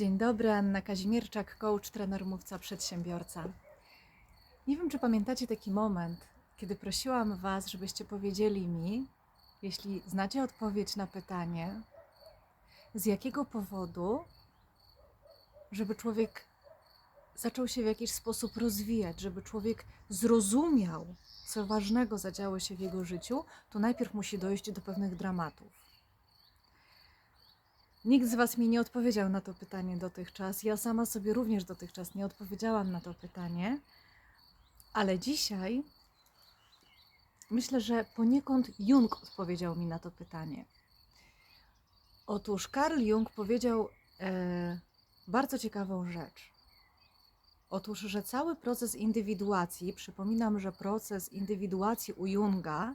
Dzień dobry, Anna Kazimierczak, coach, trener, mówca, przedsiębiorca. Nie wiem, czy pamiętacie taki moment, kiedy prosiłam Was, żebyście powiedzieli mi, jeśli znacie odpowiedź na pytanie, z jakiego powodu, żeby człowiek zaczął się w jakiś sposób rozwijać, żeby człowiek zrozumiał, co ważnego zadziało się w jego życiu, to najpierw musi dojść do pewnych dramatów. Nikt z Was mi nie odpowiedział na to pytanie dotychczas. Ja sama sobie również dotychczas nie odpowiedziałam na to pytanie, ale dzisiaj myślę, że poniekąd Jung odpowiedział mi na to pytanie. Otóż Carl Jung powiedział e, bardzo ciekawą rzecz. Otóż, że cały proces indywiduacji, przypominam, że proces indywiduacji u Junga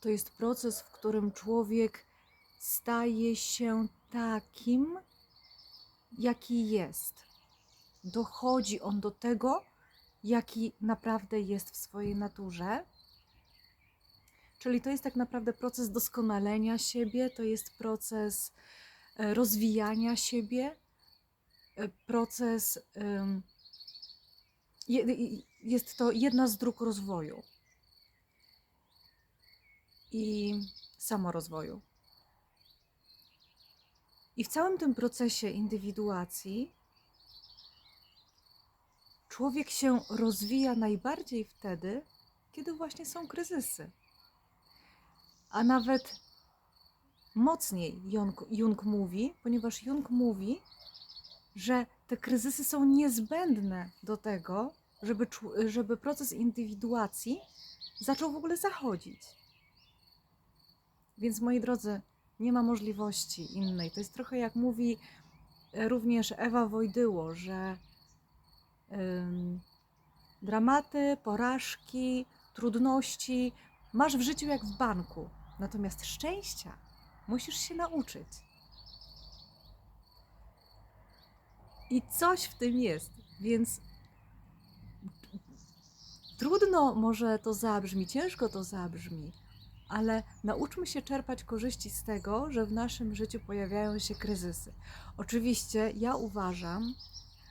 to jest proces, w którym człowiek staje się takim, jaki jest. Dochodzi on do tego, jaki naprawdę jest w swojej naturze. Czyli to jest tak naprawdę proces doskonalenia siebie, to jest proces e, rozwijania siebie, e, proces. Jest to jedna z dróg rozwoju i samorozwoju. I w całym tym procesie indywiduacji człowiek się rozwija najbardziej wtedy, kiedy właśnie są kryzysy. A nawet mocniej Jung, Jung mówi, ponieważ Jung mówi, że te kryzysy są niezbędne do tego, żeby, żeby proces indywiduacji zaczął w ogóle zachodzić. Więc moi drodzy, nie ma możliwości innej. To jest trochę jak mówi e, również Ewa Wojdyło, że ym, dramaty, porażki, trudności masz w życiu jak w banku. Natomiast szczęścia musisz się nauczyć. I coś w tym jest, więc trudno może to zabrzmi, ciężko to zabrzmi, ale nauczmy się czerpać korzyści z tego, że w naszym życiu pojawiają się kryzysy. Oczywiście ja uważam,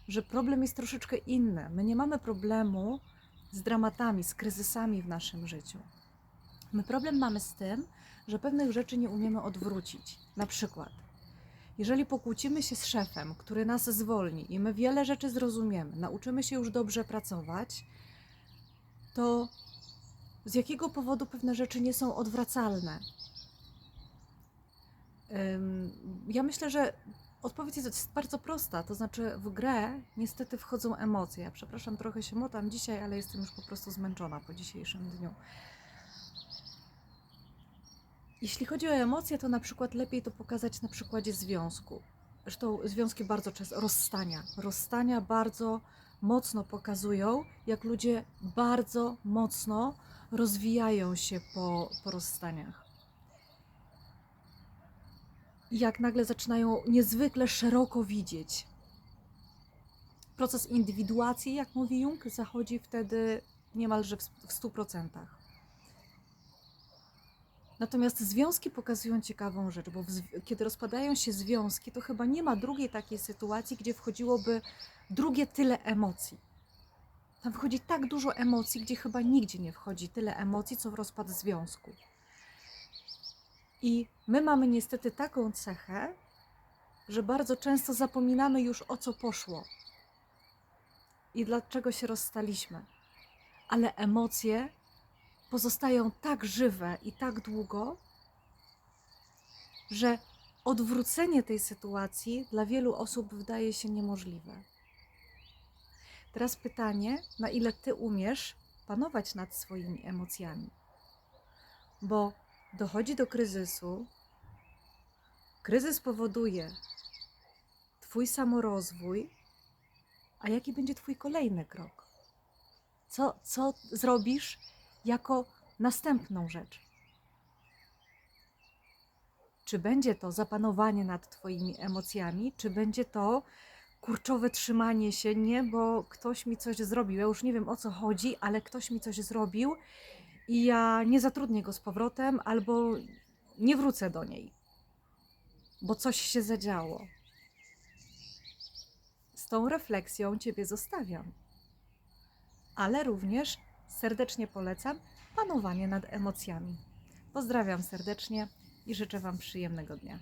że problem jest troszeczkę inny. My nie mamy problemu z dramatami, z kryzysami w naszym życiu. My problem mamy z tym, że pewnych rzeczy nie umiemy odwrócić. Na przykład, jeżeli pokłócimy się z szefem, który nas zwolni i my wiele rzeczy zrozumiemy, nauczymy się już dobrze pracować, to z jakiego powodu pewne rzeczy nie są odwracalne? Ja myślę, że odpowiedź jest bardzo prosta. To znaczy, w grę niestety wchodzą emocje. Ja przepraszam, trochę się motam dzisiaj, ale jestem już po prostu zmęczona po dzisiejszym dniu. Jeśli chodzi o emocje, to na przykład lepiej to pokazać na przykładzie związku. Zresztą związki bardzo często, rozstania. Rozstania bardzo mocno pokazują, jak ludzie bardzo mocno rozwijają się po, po rozstaniach. Jak nagle zaczynają niezwykle szeroko widzieć. Proces indywiduacji, jak mówi Jung, zachodzi wtedy niemalże w w 100%. Natomiast związki pokazują ciekawą rzecz, bo kiedy rozpadają się związki, to chyba nie ma drugiej takiej sytuacji, gdzie wchodziłoby drugie tyle emocji. Tam wchodzi tak dużo emocji, gdzie chyba nigdzie nie wchodzi tyle emocji, co w rozpad związku. I my mamy niestety taką cechę, że bardzo często zapominamy już o co poszło i dlaczego się rozstaliśmy. Ale emocje pozostają tak żywe i tak długo, że odwrócenie tej sytuacji dla wielu osób wydaje się niemożliwe. Teraz pytanie, na ile ty umiesz panować nad swoimi emocjami? Bo dochodzi do kryzysu, kryzys powoduje Twój samorozwój, a jaki będzie Twój kolejny krok? Co, co zrobisz jako następną rzecz? Czy będzie to zapanowanie nad Twoimi emocjami, czy będzie to kurczowe trzymanie się, nie, bo ktoś mi coś zrobił. Ja już nie wiem o co chodzi, ale ktoś mi coś zrobił i ja nie zatrudnię go z powrotem albo nie wrócę do niej, bo coś się zadziało. tą refleksją Ciebie zostawiam. Ale również serdecznie polecam panowanie nad emocjami. Pozdrawiam serdecznie i życzę Wam przyjemnego dnia.